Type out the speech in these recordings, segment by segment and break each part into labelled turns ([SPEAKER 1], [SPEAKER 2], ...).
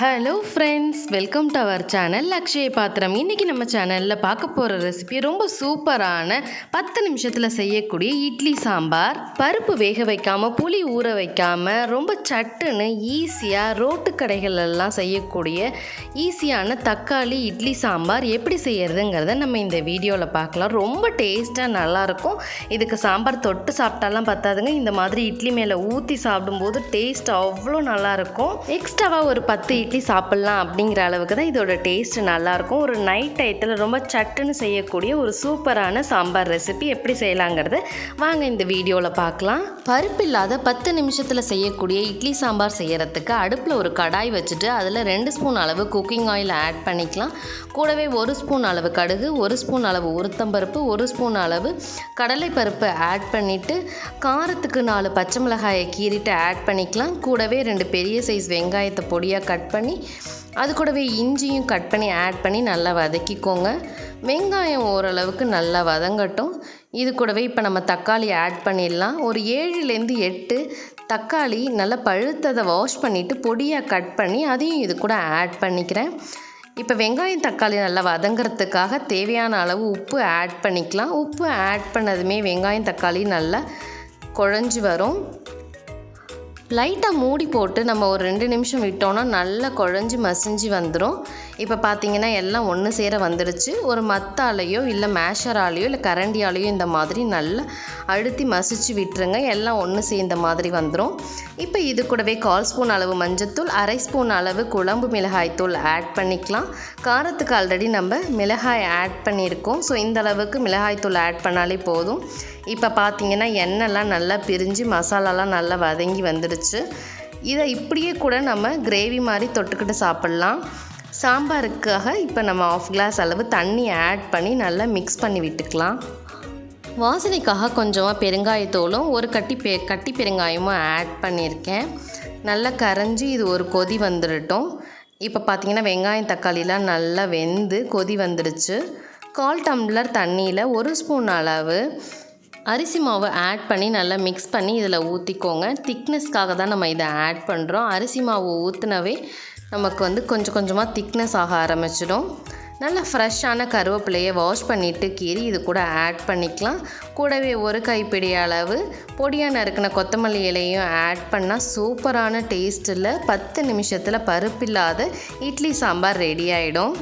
[SPEAKER 1] Hello friends welcome to our channel Akshaya Patram இன்றைக்கி நம்ம சேனலில் பார்க்க போகிற ரெசிபி ரொம்ப சூப்பரான பத்து நிமிஷத்தில் செய்யக்கூடிய இட்லி சாம்பார். பருப்பு வேக வைக்காமல் புளி ஊற வைக்காமல் ரொம்ப சட்டுன்னு ஈஸியாக ரோட்டு கடைகளெல்லாம் செய்யக்கூடிய ஈஸியான தக்காளி இட்லி சாம்பார் எப்படி செய்யறதுங்கிறத நம்ம இந்த வீடியோவில் பார்க்கலாம். ரொம்ப டேஸ்ட்டாக நல்லாயிருக்கும். இதுக்கு சாம்பார் தொட்டு சாப்பிட்டாலாம் பத்தாதுங்க. இந்த மாதிரி இட்லி மேலே ஊற்றி சாப்பிடும்போது டேஸ்ட் அவ்வளோ நல்லாயிருக்கும். எக்ஸ்ட்ராவாக ஒரு பத்து இட்லி சாப்பிட்லாம் அப்படிங்கிற அளவுக்கு தான் இதோட டேஸ்ட் நல்லாயிருக்கும். ஒரு நைட் டயத்தில் ரொம்ப சட்டுன்னு செய்யக்கூடிய ஒரு சூப்பரான சாம்பார் ரெசிபி எப்படி செய்யலாங்கிறத வாங்க இந்த வீடியோவில் பார்க்கலாம். பருப்பு இல்லாத பத்து நிமிஷத்தில் செய்யக்கூடிய இட்லி சாம்பார் செய்கிறதுக்கு அடுப்பில் ஒரு கடாய் வச்சுட்டு அதில் ரெண்டு ஸ்பூன் அளவு குக்கிங் ஆயில் ஆட் பண்ணிக்கலாம். கூடவே ஒரு ஸ்பூன் அளவு கடுகு ஒரு ஸ்பூன் அளவு உளுத்தம்பருப்பு ஒரு ஸ்பூன் அளவு கடலை பருப்பு ஆட் பண்ணிவிட்டு காரத்துக்கு நாலு பச்சை மிளகாயை கீறிட்டு ஆட் பண்ணிக்கலாம். கூடவே ரெண்டு பெரிய சைஸ் வெங்காயத்தை பொடியாக கட் பண்ணி பண்ணி அது கூடவே இஞ்சியும் கட் பண்ணி ஆட் பண்ணி நல்லா வதக்கிக்கோங்க. வெங்காயம் ஓரளவுக்கு நல்லா வதங்கட்டும். இது கூடவே இப்போ நம்ம தக்காளி ஆட் பண்ணிடலாம். ஒரு ஏழுலேருந்து எட்டு தக்காளி நல்லா பழுத்ததை வாஷ் பண்ணிவிட்டு பொடியாக கட் பண்ணி அதையும் இது கூட ஆட் பண்ணிக்கிறேன். இப்போ வெங்காயம் தக்காளி நல்லா வதங்கிறதுக்காக தேவையான அளவு உப்பு ஆட் பண்ணிக்கலாம். உப்பு ஆட் பண்ணதுமே வெங்காயம் தக்காளி நல்லா குழஞ்சி வரும். லைட்டாக மூடி போட்டு நம்ம ஒரு ரெண்டு நிமிஷம் விட்டோன்னா நல்லா குழஞ்சி மசிஞ்சு வந்துடும் இப்போ பார்த்தீங்கன்னா எல்லாம் ஒன்று சேர வந்துடுச்சு. ஒரு மத்தாலேயோ இல்லை மேஷராலேயோ இல்லை கரண்டியாலேயோ இந்த மாதிரி நல்லா அழுத்தி மசிச்சு விட்டுருங்க. எல்லாம் ஒன்று சேர்ந்த மாதிரி வந்துடும் இப்போ இது கூடவே கால் ஸ்பூன் அளவு மஞ்சத்தூள் அரை ஸ்பூன் அளவு குழம்பு மிளகாய் தூள் ஆட் பண்ணிக்கலாம். காரத்துக்கு ஆல்ரெடி நம்ம மிளகாய் ஆட் பண்ணியிருக்கோம். ஸோ இந்த அளவுக்கு மிளகாய் தூள் ஆட் பண்ணாலே போதும். இப்போ பார்த்தீங்கன்னா எண்ணெய்லாம் நல்லா பிரிஞ்சு மசாலாலாம் நல்லா வதங்கி வந்துடுச்சு. இதை இப்படியே கூட நம்ம கிரேவி மாதிரி தொட்டுக்கிட்டு சாப்பிட்லாம். சாம்பாருக்காக இப்போ நம்ம ஆஃப் கிளாஸ் அளவு தண்ணி ஆட் பண்ணி நல்லா மிக்ஸ் பண்ணி விட்டுக்கலாம். வாசனைக்காக கொஞ்சமாக பெருங்காயத்தோலும் ஒரு கட்டி பெ கட்டி பெருங்காயமும் ஆட் பண்ணியிருக்கேன். நல்லா கரைஞ்சி இது ஒரு கொதி வந்துடட்டும் இப்போ பார்த்திங்கன்னா வெங்காயம் தக்காளிலாம் நல்லா வெந்து கொதி வந்துடுச்சு கால் டம்ளர் தண்ணியில் ஒரு ஸ்பூன் அளவு அரிசி மாவை ஆட் பண்ணி நல்லா மிக்ஸ் பண்ணி இதில் ஊற்றிக்கோங்க திக்னஸ்க்காக தான் நம்ம இதை ஆட் பண்ணுறோம் அரிசி மாவு ஊற்றினவே நமக்கு வந்து கொஞ்சம் கொஞ்சமாக திக்னஸ் ஆக ஆரம்பிச்சிடும். நல்லா ஃப்ரெஷ்ஷான கருவேப்பிலையை வாஷ் பண்ணிவிட்டு கீறி இது கூட ஆட் பண்ணிக்கலாம். கூடவே ஒரு கைப்பிடி அளவு பொடியாக நறுக்கின கொத்தமல்லி இலையும் ஆட் பண்ணால் சூப்பரான டேஸ்ட்டில் பத்து நிமிஷத்தில் பருப்பில்லாத இட்லி சாம்பார் ரெடி ஆகிடும்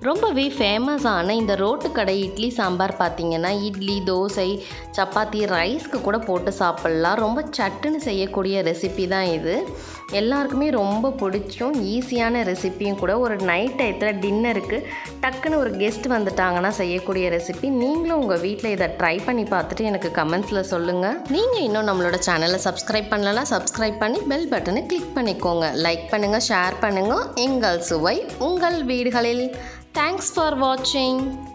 [SPEAKER 1] ரொம்பவே ஃபேமஸான இந்த ரோட்டு கடை இட்லி சாம்பார் பார்த்திங்கன்னா இட்லி தோசை சப்பாத்தி ரைஸ்க்கு கூட போட்டு சாப்பிட்லாம். ரொம்ப சட்டுன்னு செய்யக்கூடிய ரெசிபி தான் இது. எல்லாருக்குமே ரொம்ப பிடிச்சும் ஈஸியான ரெசிப்பியும் கூட. ஒரு நைட் டயத்தில் டின்னருக்கு டக்குன்னு ஒரு கெஸ்ட் வந்துட்டாங்கன்னா செய்யக்கூடிய ரெசிபி நீங்களும் உங்கள் வீட்டில் இதை ட்ரை பண்ணி பார்த்துட்டு எனக்கு கமெண்ட்ஸில் சொல்லுங்கள் நீங்கள் இன்னும் நம்மளோட சேனலை சப்ஸ்கிரைப் பண்ணலன்னா சப்ஸ்கிரைப் பண்ணி பெல் பட்டனை கிளிக் பண்ணிக்கோங்க. லைக் பண்ணுங்கள் ஷேர் பண்ணுங்கள் எங்கள் சுவை உங்கள் வீடுகளில். தேங்க்ஸ் ஃபார் வாட்சிங்